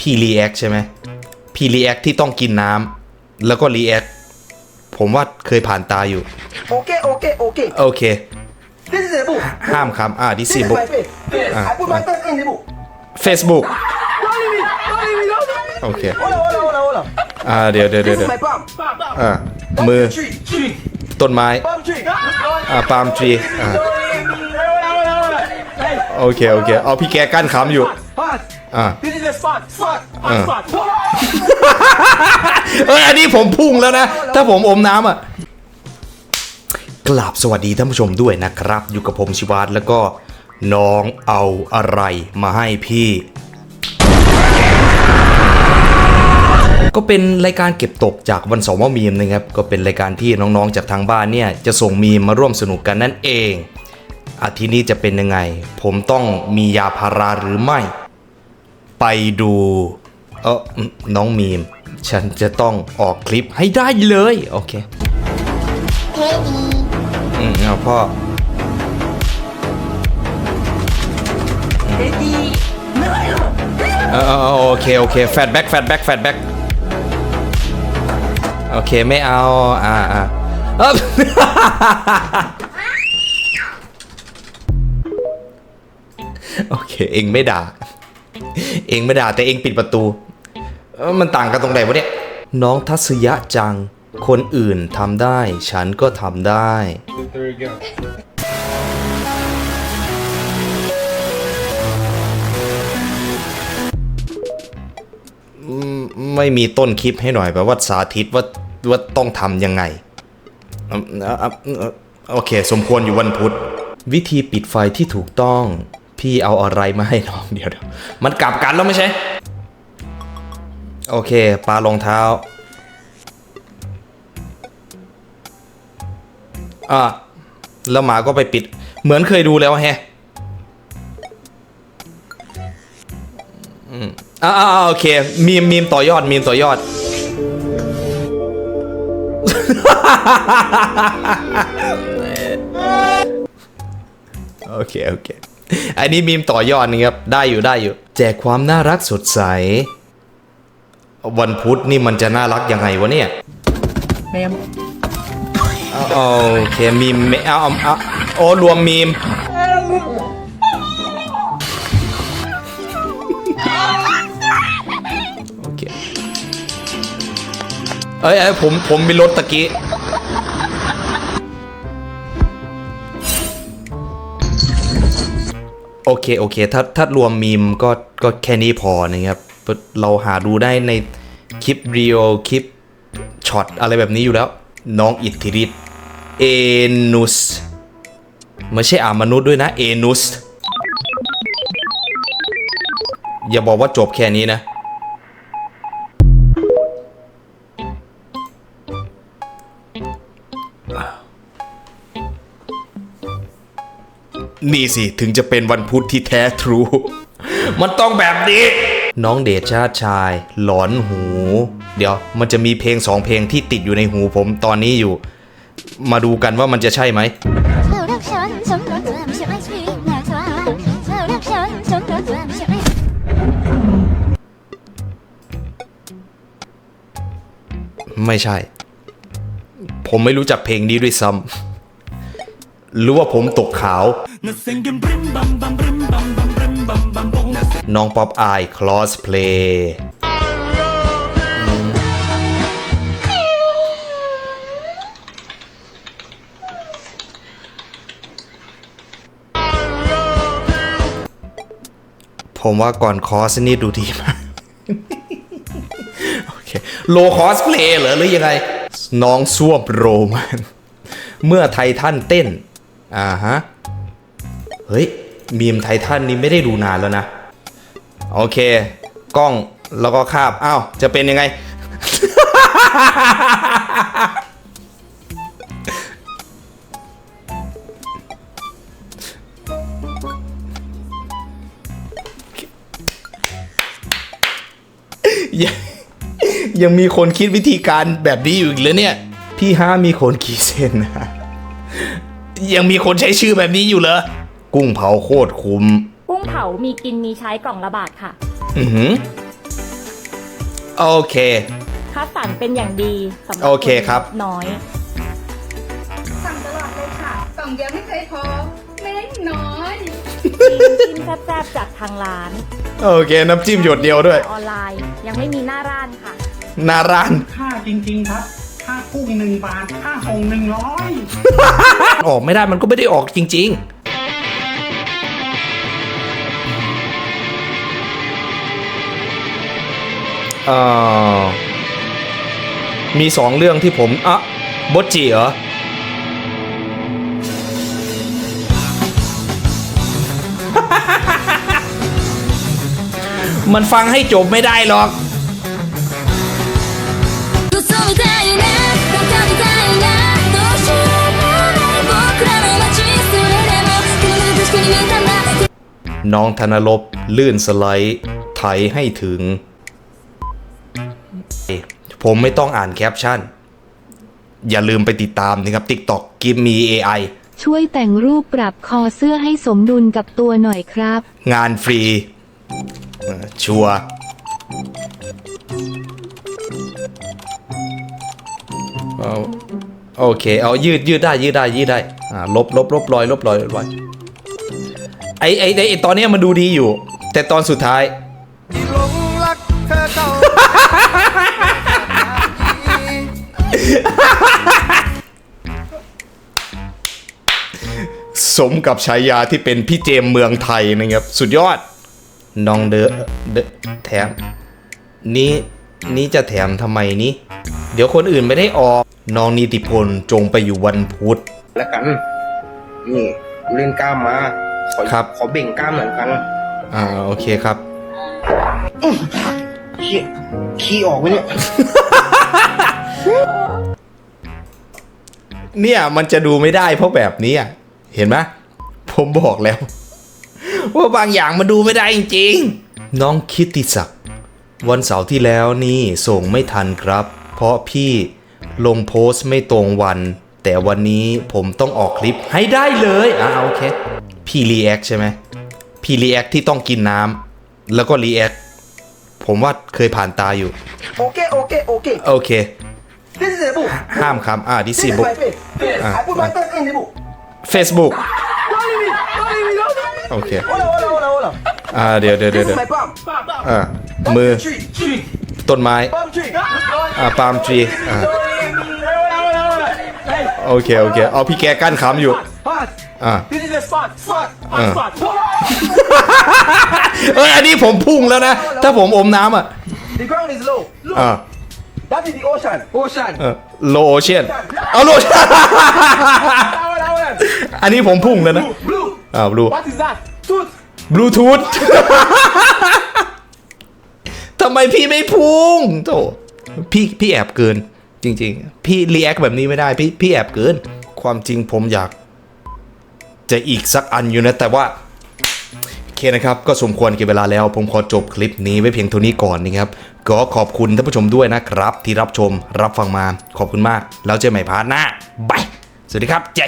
พี่รีแอคใช่ไหมพี่รีแอคที่ต้องกินน้ำแล้วก็รีแอคผมว่าเคยผ่านตาอยู่ Okay, okay, okay. โอเค This is the book. ห้ามคำอ่าดิ This สิ is บุก my face. I put my thumb in the book. Facebook Don't leave me. Don't leave me. Don't leave me. โอเค Hold on, hold on, hold on, hold on. อ่าเดี๋ยวเดี๋ยวเดี๋ยว This เดี๋ is ยว my palm. อ่า Palm มือ tree. Tree. ต้นไม้ Palm tree. อ่าปาล์มทรีอ่า Don't leave me. Hold on, hold on, hold on. Hey, โอเค โอเค เอาพี่แกกั้นคำอยู่ pass. อ่า เอ้ยอันนี้ผมพุ่งแล้วนะ ถ้าผมอมน้ำอะกราบสวัสดีท่านผู้ชมด้วยนะครับ อยู่กับผมชิวัตแล้วก็น้องเอาอะไรมาให้พี่ ก็เป็นรายการเก็บตกจากวันเสาร์ว่ามีมนะครับ ก็เป็นรายการที่น้องๆจากทางบ้านเนี่ย จะส่งมีมมาร่วมสนุกกันนั่นเอง อาทิตย์นี้จะเป็นยังไง ผมต้องมียาพาราหรือไม่ ไปดู เอออืมน้องมีม ฉันจะต้องออกคลิปให้ได้เลย โอเคอืมเอาพ่อเออเออเออโอเค โอเค แฟดแบ็กแฟดแบ็กแฟดแบ็กโอเค ไม่เอา อ่าอ่าเอ้าโอเค เองไม่ด่า เองไม่ด่าแต่เองปิดประตูเอ้า มันต่างกันตรงไหนวะเนี่ย น้องทัศยะจัง คนอื่นทำได้ ฉันก็ทำได้ There we go. ไม่มีต้นคลิปให้หน่อยแบบว่าสาธิตว่าว่าต้องทำยังไงอืมอะอะอะโอเค สมควรอยู่วันพุธ วิธีปิดไฟที่ถูกต้อง พี่เอาอะไรมาให้น้องเดี๋ยวเดี๋ยวมันกลับกันแล้วไม่ใช่ โอเคปลารองเท้าอะแล้วหมาก็ไปปิด เหมือนเคยดูแล้วแฮะอ่าอ่าโอเค มีมมีมต่อยอด มีมต่อยอด โอเค โอเค อันนี้มีมต่อยอดนะครับ ได้อยู่ได้อยู่ แจกความน่ารักสดใส วันพุธนี่มันจะน่ารักยังไงวะเนี่ย Ma'am. เอาเอาโอเคมีมไม่เอาเอาเอาโอ้รวมมีมโอเคเอ้ยเอ้ยผมผมมีรถตะกี้โอเค โอเค ถ้าถ้ารวมมีมก็ก็แค่นี้พอนะครับ เราหาดูได้ในคลิปเรียลคลิปช็อตอะไรแบบนี้อยู่แล้ว น้องอิทธิฤทธิ์เอนุสไม่ใช่อามนุษย์ด้วยนะเอนุสอย่าบอกว่าจบแค่นี้นะ นี่สิ ถึงจะเป็นวันพุธที่แท้ทรู มันต้องแบบนี้ น้องเดชชาติชาย หลอนหู เดี๋ยวมันจะมีเพลงสองเพลงที่ติดอยู่ในหูผมตอนนี้อยู่ มาดูกันว่ามันจะใช่ไหมไม่ใช่ ผมไม่รู้จักเพลงนี้ด้วยซ้ำ หรือว่าผมตกขาว น้องป๊อปอายคลอสเพลย์ผมว่าก่อนคอสนี่ดูดีมากโอเคโลคอสเพลย์เหรอหรือยังไง น้องส้วมโรมัน เมื่อไททันเต้น อ่าฮะ เฮ้ย มีมไททันนี่ไม่ได้ดูนานแล้วนะ โอเค กล้องแล้วก็คาบอ้าวจะเป็นยังไง ยังยังมีคนคิดวิธีการแบบนี้อยู่อีกเลยเนี่ย พี่ห้ามีคนกี่เส้นนะ ยังมีคนใช้ชื่อแบบนี้อยู่เหรอ กุ้งเผาโคตรคุ้ม กุ้งเผามีกินมีใช้กล่องละบาทค่ะ อือหือ โอเค คัดสรรเป็นอย่างดีสำหรับโอเคครับ นน้อย สั่งตลอดเลยค่ะกล่องเดียวไม่เคยพอแม่งน้อย จิ้มแซ่บๆจากทางร้านโอเค น้ำจิ้มหยดเดียวด้วย ออนไลน์ยังไม่มีหน้าร้านค่ะหนาร้าน ค่าจริง ๆ ครับ ค่ากุ้งหนึ่งบาท ค่าส่งหนึ่งร้อยออกไม่ได้มันก็ไม่ได้ออกจริง ๆ เอ่อมีสองเรื่องที่ผมอะบดจีเหรอ มันฟังให้จบไม่ได้หรอก น้องธนลบลื่นสไลด์ ไถให้ถึง ผมไม่ต้องอ่านแคปชั่น อย่าลืมไปติดตามนะครับ TikTok กิมมี AI ช่วยแต่งรูปปรับคอเสื้อให้สมดุลกับตัวหน่อยครับ งานฟรี ชัวโอเค เอายืดยืดได้ยืดได้ยืดได้ ลบลบลบรอยลบรอยลบรอย ไอไอไอไอตอนเนี้ยมันดูดีอยู่ แต่ตอนสุดท้ายสมกับฉายาที่เป็นพี่เจมเมืองไทยนะครับ สุดยอด น้องเดอเดอแถม นี้นี้จะแถมทำไมนี้ เดี๋ยวคนอื่นไม่ได้ออก น้องนิติพลจงไปอยู่วันพุธ แล้วกัน นี่กูเล่นกล้ามมา ขอครับ ขอเบ่งกล้ามหน่อยครั้งอ่าโอเคครับ ขี้ขี้ออกไหมเนี่ยเนี่ยมันจะดูไม่ได้เพราะแบบนี้อะเห็นไหมผมบอกแล้ว ว่าบางอย่างมันดูไม่ได้จริงๆน้องคิตติศักดิ์วันเสาร์ที่แล้วนี่ส่งไม่ทันครับ เพราะพี่ลงโพสต์ไม่ตรงวัน แต่วันนี้ผมต้องออกคลิปให้ได้เลยอ่าโอเค พี่รีแอคใช่ไหมพี่รีแอคที่ต้องกินน้ำแล้วก็รีแอคผมว่าเคยผ่านตาอยู่ โอเค โอเค โอเค โอเค this is a book ห้ามครับอ่าดิ this ซี is บุ๊ก my face I put my face in the book Facebook don't leave me don't leave me don't leave me โอเค hold on hold on hold on hold on อ่าเดี๋ยวเดี๋ยวเดี๋ยว this เดี๋ is ยว my palm อ่ามือ tree tree ต้นไม้ palm tree อ่าปาล์มทรีอ่า Don't leave me hold on hold on hold on hey โอเค โอเค เอาพี่แกกั้นค้ำอยู่ Pass. อ่า This is a spot. Spot. Uh. Spot. เอ้ยอันนี้ผมพุ่งแล้วนะ ถ้าผมอมน้ำอะ The ground is low. Look. อ่า That is the ocean. Ocean. เออโลโอเชียนเอาโล Hold on, hold on. อันนี้ผมพุ่งแล้วนะ Blue. Blue. อ่าบลู What is that? Tooth. บลูทูธ ทำไมพี่ไม่พุ่งโถพี่พี่แอบเกิน จริง ๆ พี่รีแอคแบบนี้ไม่ได้ พี่พี่แอบเกิน ความจริงผมอยาก จะอีกสักอันอยู่นะ แต่ว่าโอเคนะครับก็สมควรเก็บเวลาแล้ว ผมขอจบคลิปนี้ไว้เพียงเท่านี้ก่อนนะครับ ก็ขอบคุณท่านผู้ชมด้วยนะครับ ที่รับชมรับฟังมาขอบคุณมาก แล้วเจอใหม่พาร์ทหน้าบายสวัสดีครับเจ๊